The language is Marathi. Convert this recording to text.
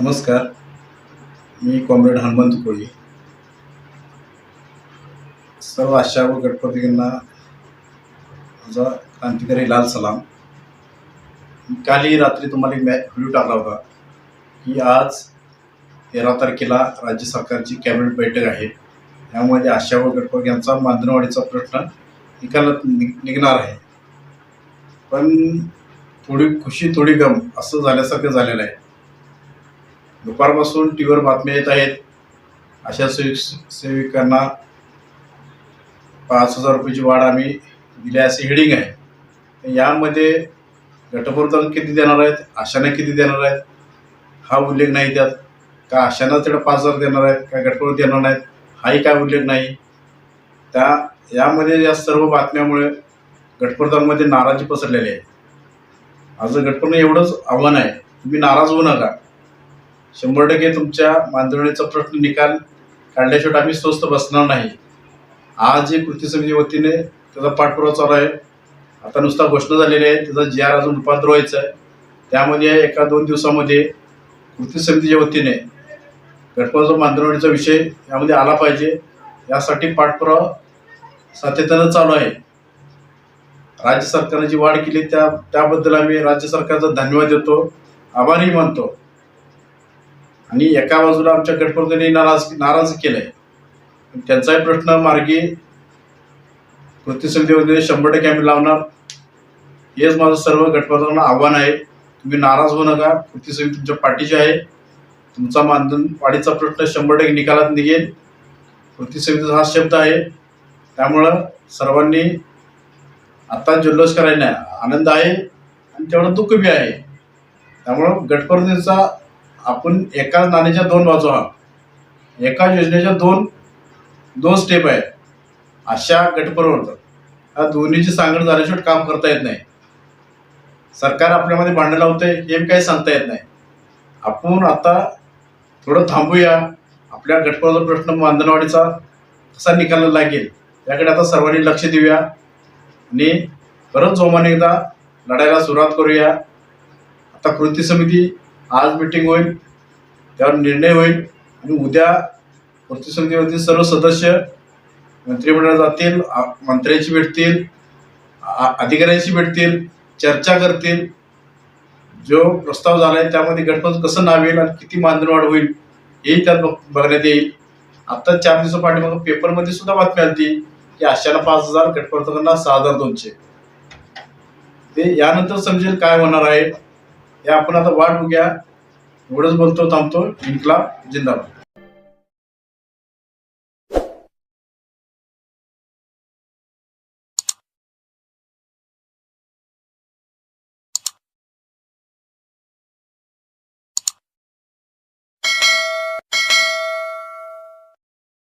नमस्कार. मी कॉम्रेड हनुमंत कोळी. सर्व आशा व गटपतींना माझा क्रांतिकारी लाल सलाम. कालही रात्री तुम्हाला मॅ व्हिडिओ टाकला होता की आज तेरा तारखेला राज्य सरकारची कॅबिनेट बैठक आहे. यामध्ये आशा व गटपती यांचा मांदनवाडीचा प्रश्न निकालात नि निघणार आहे. पण थोडी खुशी थोडी गम असं झाल्यासारखं झालेलं आहे. दुपारपासून टी व्हीवर बातम्या येत आहेत. अशा सेविक सेविकांना पाच हजार रुपयाची वाढ आम्ही दिली असे हेडिंग आहे. यामध्ये गटप्रधान किती देणार आहेत? आशांना किती देणार आहेत? हा उल्लेख नाही त्यात. का आशांना तेवढं पाच हजार देणार आहेत? का गटप्रधान देणार नाहीत? हाही काय उल्लेख नाही. त्या यामध्ये या सर्व बातम्यामुळे गटप्रधानमध्ये नाराजी पसरलेली आहे. आज गटप्रधान एवढंच आव्हान आहे. तुम्ही नाराज होऊ नका. शंभर टक्के तुमच्या मांदवणीचा प्रश्न निकाल काढल्याशिवाय आम्ही स्वस्त बसणार नाही. आज जे कृती समिती वतीने त्याचा पाठपुरावा चालू आहे. आता नुसता घोषणा झालेली आहे त्याचा जी आर अजून रूपांतर व्हायचं आहे. त्यामध्ये एका दोन दिवसामध्ये कृती समितीच्या वतीने गटपाचा मांदवणीचा विषय यामध्ये आला पाहिजे. यासाठी पाठपुरावा सातत्यानं चालू आहे. राज्य सरकारने जी वाढ केली त्या त्याबद्दल आम्ही राज्य सरकारचा धन्यवाद देतो. आभारही मानतो. आणि एका बाजूला आमच्या गटप्रधानी नाराज नाराज केलंय. त्यांचाही प्रश्न मार्गी कृती समितीमध्ये शंभर टक्के आम्ही लावणार. हेच माझं सर्व गटप्रधानांना आव्हान आहे. तुम्ही नाराज होऊ नका. कृती समिती तुमच्या पाठीची आहे. तुमचा मानधन वाढीचा प्रश्न शंभर टक्के निकालात निघेल. कृती समितीचा हा शब्द आहे. त्यामुळं सर्वांनी आता जल्लोष करायला आनंद आहे आणि त्यामुळं दुःख बी आहे. त्यामुळं गटप्रतिनिधीचा आपण एका नाण्याच्या दोन बाजू आहात. एका योजनेच्या दोन दोन स्टेप आहेत. अशा गटप्रवर्तन या दोन्हीची सांगड झाल्याशिवाय काम करता येत नाही. सरकार आपल्यामध्ये भांडण लावतंय हे काही सांगता येत नाही. आपण आता थोडं थांबूया. आपल्या गटप्रवर्तन प्रश्न मांदनवाडीचा कसा निकाल लागेल याकडे आता सर्वांनी लक्ष देऊया. आणि परत जोमाने एकदा लढायला सुरुवात करूया. आता कृती समिती आज मिटिंग होईल त्यावर निर्णय होईल आणि उद्या कृती समितीमधील सर्व सदस्य मंत्रिमंडळात जातील मंत्र्यांशी भेटतील अधिकाऱ्यांशी भेटतील चर्चा करतील. जो प्रस्ताव झाला आहे त्यामध्ये गणपत कसं नावेल आणि किती मानधनवाढ होईल हेही त्यात बघ- बघण्यात येईल. आत्ता चार दिवसा पाठीमागं पेपरमध्ये सुद्धा बातमी आली की आशाला पाच हजार गटप्रवर्तकांना सहा हजार दोनशे. ते यानंतर समजेल काय होणार आहे. हे आपण आता वाट बघूया. एवढंच बोलतो थांबतो. इन्कलाब जिंदाबाद.